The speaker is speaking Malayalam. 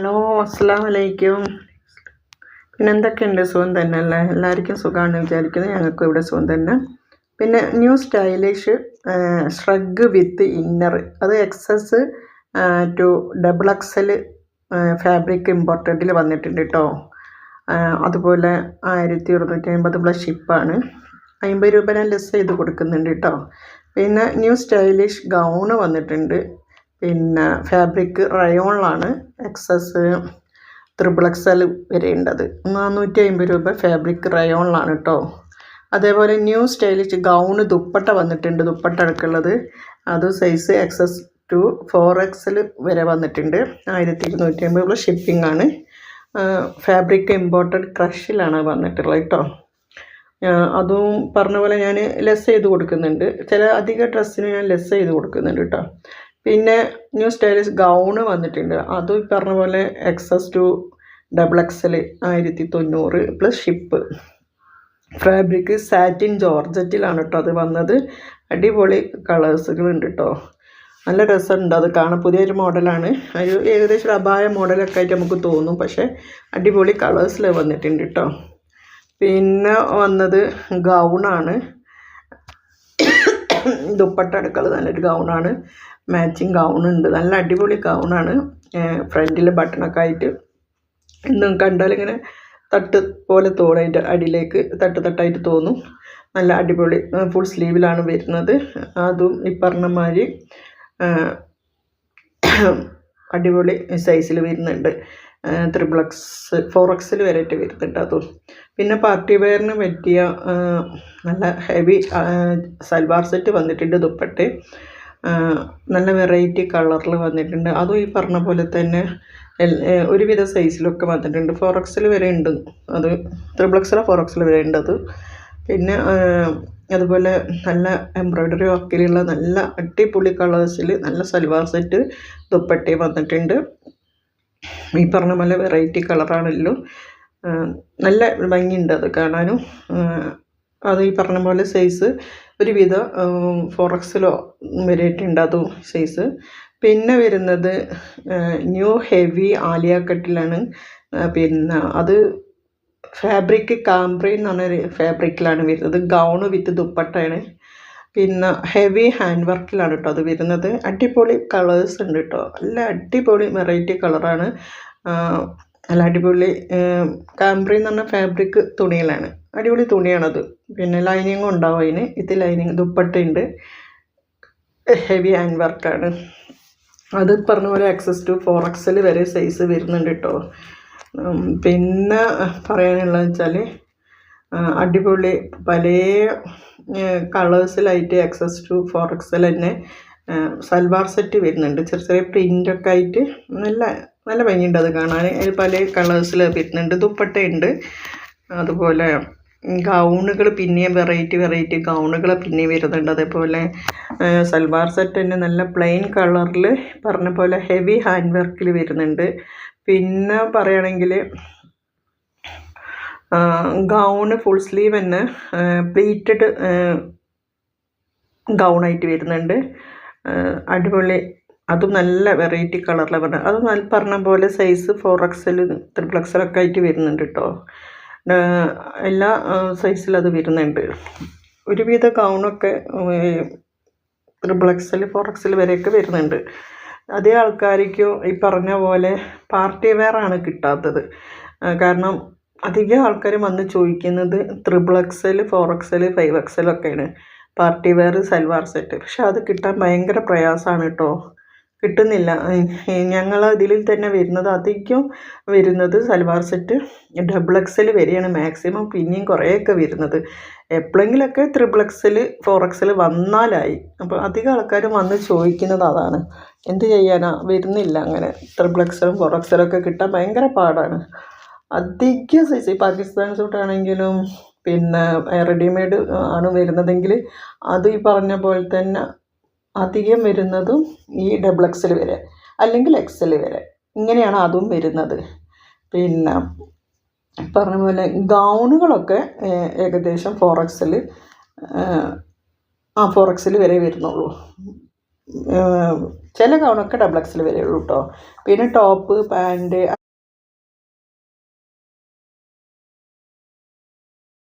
ഹലോ അസ്സാം വലൈക്കും പിന്നെ എന്തൊക്കെയുണ്ട് സുഖം തന്നെ അല്ലേ? എല്ലാവർക്കും സുഖമാണ് വിചാരിക്കുന്നത് ഞങ്ങൾക്കും ഇവിടെ സുഖം തന്നെ. പിന്നെ new stylish shrug with inner അത് XS to double XL fabric ഇമ്പോർട്ടന്റിൽ വന്നിട്ടുണ്ട് കേട്ടോ അതുപോലെ ആയിരത്തി അമ്പത് പ്ലസ് ഷിപ്പാണ് അമ്പത് രൂപ ഞാൻ ലെസ് ചെയ്ത് കൊടുക്കുന്നുണ്ട് കേട്ടോ പിന്നെ ന്യൂ സ്റ്റൈലിഷ് ഗൗണ് വന്നിട്ടുണ്ട്. പിന്നെ ഫാബ്രിക് റയോണിലാണ് എക്സസ് ത്രിബിൾ എക്സൽ വരെ ഉണ്ടത് നാനൂറ്റി അമ്പത് രൂപ ഫാബ്രിക് റയോണിലാണ് കേട്ടോ അതേപോലെ ന്യൂ സ്റ്റൈലിഷ് ഗൗണ് ദുപ്പട്ട വന്നിട്ടുണ്ട് ദുപ്പട്ട അടക്കമുള്ളത് അത് size XS to four XL വരെ വന്നിട്ടുണ്ട്. ആയിരത്തി ഇരുന്നൂറ്റി അമ്പത് രൂപ ഷിപ്പിംഗ് ആണ്. ഫാബ്രിക് ഇമ്പോർട്ടഡ് ക്രഷിലാണ് വന്നിട്ടുള്ളത് കേട്ടോ അതും പറഞ്ഞ പോലെ ഞാൻ ലെസ് ചെയ്ത് കൊടുക്കുന്നുണ്ട്. ചില അധിക ഡ്രസ്സിന് ഞാൻ ലെസ് ചെയ്ത് കൊടുക്കുന്നുണ്ട് കേട്ടോ പിന്നെ ന്യൂ സ്റ്റൈലിഷ് ഗൗണ് വന്നിട്ടുണ്ട്. അതും ഈ പറഞ്ഞ പോലെ എക്സസ് ടു ഡബിൾ എക്സൽ ആയിരത്തി തൊണ്ണൂറ് പ്ലസ് ഷിപ്പ് ഫാബ്രിക് സാറ്റിൻ ജോർജറ്റിലാണ് കേട്ടോ അത് വന്നത്. അടിപൊളി കളേഴ്സുകളുണ്ട് കേട്ടോ നല്ല രസമുണ്ട്. അത് കാണാൻ പുതിയൊരു മോഡലാണ് ഒരു ഏകദേശം ഒരു അപായ മോഡലൊക്കെ ആയിട്ട് നമുക്ക് തോന്നും. പക്ഷേ അടിപൊളി കളേഴ്സിൽ വന്നിട്ടുണ്ട് കേട്ടോ പിന്നെ വന്നത് ഗൗണാണ് ദുപ്പട്ട അടുക്കള നല്ലൊരു ഗൗണാണ് മാച്ചിങ് ഗൗണുണ്ട് നല്ല അടിപൊളി ഗൗണാണ് ഫ്രണ്ടിൽ ബട്ടണൊക്കെ ആയിട്ട്. എന്നും കണ്ടാൽ ഇങ്ങനെ തട്ട് പോലെ തോടായിട്ട് അടിയിലേക്ക്. തട്ട് തട്ടായിട്ട് തോന്നും. നല്ല അടിപൊളി ഫുൾ സ്ലീവിലാണ് വരുന്നത്. അതും ഈ പറഞ്ഞ മാതിരി അടിപൊളി സൈസിൽ വരുന്നുണ്ട്. ഫോർ എക്സിൽ വരെയായിട്ട് വരുന്നുണ്ട് അതും. പിന്നെ പാർട്ടി വെയറിന് പറ്റിയ നല്ല ഹെവി സൽവാർ സെറ്റ് വന്നിട്ടുണ്ട് ദുപ്പട്ട്. നല്ല വെറൈറ്റി കളറിൽ വന്നിട്ടുണ്ട്. അതും ഈ പറഞ്ഞ പോലെ തന്നെ ഒരുവിധ സൈസിലൊക്കെ വന്നിട്ടുണ്ട്. ഫോർ എക്സിൽ വരെ ഉണ്ട്. അത് ത്രിബിൾ ഫോറക്സിൽ വരെ ഉണ്ട് അത്. പിന്നെ അതുപോലെ നല്ല എംബ്രോയ്ഡറി വർക്കിലുള്ള നല്ല അടിപൊളി കളേഴ്സിൽ നല്ല സൽവാർ സെറ്റ് ദുപ്പട്ടി വന്നിട്ടുണ്ട്. ഈ പറഞ്ഞ പോലെ വെറൈറ്റി കളറാണല്ലോ നല്ല ഭംഗിയുണ്ട് അത് കാണാനും. അത് ഈ പറഞ്ഞ പോലെ സൈസ് ഒരുവിധ ഫോർ എക്സിലോ വരെയായിട്ടുണ്ട് അതും സൈസ്. പിന്നെ വരുന്നത് ന്യൂ ഹെവി ആലിയ കട്ടിലാണ് പിന്നെ അത് ഫാബ്രിക് കാംബ്രി എന്ന് പറഞ്ഞൊരു ഫാബ്രിക്കിലാണ് വരുന്നത്. ഗൗണ് വിത്ത് ദുപ്പട്ടയാണ്. പിന്നെ ഹെവി ഹാൻഡ് വർക്കിലാണ് കേട്ടോ അത് വരുന്നത്. അടിപൊളി കളേഴ്സ് ഉണ്ട് കേട്ടോ. നല്ല അടിപൊളി വെറൈറ്റി കളറാണ്. നല്ല അടിപൊളി കാംബ്രി എന്ന് പറഞ്ഞ ഫാബ്രിക് തുണിയിലാണ് അടിപൊളി തുണിയാണത്. പിന്നെ ലൈനിങ്ങും ഉണ്ടാവും അതിന്. ഇത് ലൈനിങ് ദുപ്പട്ടയുണ്ട് ഹെവി ഹാൻഡ് വർക്കാണ് അത് പറഞ്ഞ പോലെ എക്സസ് ടു ഫോർ എക്സൽ വരെ സൈസ് വരുന്നുണ്ട് കേട്ടോ പിന്നെ പറയാനുള്ളത് വെച്ചാൽ അടിപൊളി പല കളേഴ്സിലായിട്ട് എക്സസ് ടു ഫോർ എക്സൽ തന്നെ സൽവാർ സെറ്റ് വരുന്നുണ്ട്. ചെറിയ ചെറിയ പ്രിന്റൊക്കെ ആയിട്ട് നല്ല നല്ല ഭംഗിയുണ്ട് അത് കാണാൻ. അതിൽ പല കളേഴ്സിൽ വരുന്നുണ്ട്. ദുപ്പട്ടയുണ്ട് അതുപോലെ ഗൗണുകൾ പിന്നെയും വെറൈറ്റി വെറൈറ്റി ഗൗണുകൾ പിന്നെയും വരുന്നുണ്ട്. അതേപോലെ സൽവാർ സെറ്റ് തന്നെ നല്ല പ്ലെയിൻ കളറിൽ പറഞ്ഞ പോലെ ഹെവി ഹാൻഡ് വർക്കിൽ വരുന്നുണ്ട്. പിന്നെ പറയുകയാണെങ്കിൽ ഗൗണ് ഫുൾ സ്ലീവ് തന്നെ പ്ലീറ്റഡ് ഗൗണായിട്ട് വരുന്നുണ്ട്. അടിപൊളി അതും നല്ല വെറൈറ്റി കളറിലാണ് പറഞ്ഞത്. അത് നല്ല പറഞ്ഞ പോലെ സൈസ് ഫോർ എക്സൽ ത്രിപ്പിൾ എക്സലൊക്കെ ആയിട്ട് വരുന്നുണ്ട് കേട്ടോ എല്ലാ സൈസിലത് വരുന്നുണ്ട്. ഒരുവിധ ഗൗണൊക്കെ ത്രിബിൾ എക്സൽ ഫോർ എക്സൽ വരെയൊക്കെ വരുന്നുണ്ട്. അതേ ആൾക്കാർക്കും ഈ പറഞ്ഞ പോലെ പാർട്ടി വെയറാണ് കിട്ടാത്തത്. കാരണം അധികം ആൾക്കാർ വന്ന് ചോദിക്കുന്നത് triple XL four XL five എക്സലൊക്കെയാണ് party wear salwar set പക്ഷെ അത് കിട്ടാൻ ഭയങ്കര പ്രയാസമാണ് കേട്ടോ കിട്ടുന്നില്ല. ഞങ്ങൾ ഇതിൽ തന്നെ വരുന്നത് അധികം വരുന്നത് സൽവാർ സെറ്റ് ഡബിൾ എക്സൽ വരെയാണ് മാക്സിമം പിന്നെയും കുറേയൊക്കെ വരുന്നത്. എപ്പോഴെങ്കിലൊക്കെ ത്രിബിൾ എക്സൽ ഫോർ എക്സൽ വന്നാലായി. അപ്പോൾ അധികം ആൾക്കാരും വന്ന് ചോദിക്കുന്നത് അതാണ്. എന്ത് ചെയ്യാനാ? വരുന്നില്ല അങ്ങനെ. ത്രിബിൾ എക്സലും ഫോർ എക്സലും ഒക്കെ കിട്ടാൻ ഭയങ്കര പാടാണ്. അധികം സൈസ് പാകിസ്ഥാൻ സൂട്ടാണെങ്കിലും പിന്നെ റെഡിമെയ്ഡ് ആണ് വരുന്നതെങ്കിൽ അത് ഈ പറഞ്ഞ പോലെ തന്നെ അധികം വരുന്നതും ഈ ഡബിൾ എക്സൽ വരെ അല്ലെങ്കിൽ എക്സൽ വരെ. ഇങ്ങനെയാണ് അതും വരുന്നത്. പിന്നെ പറഞ്ഞ പോലെ ഗൗണുകളൊക്കെ ഏകദേശം ഫോർ എക്സൽ ആ ഫോർ എക്സിൽ വരെ വരുന്നുള്ളൂ. ചില ഗൗണൊക്കെ ഡബിൾ എക്സിൽ വരെയുള്ളൂ കേട്ടോ പിന്നെ ടോപ്പ് പാന്റ്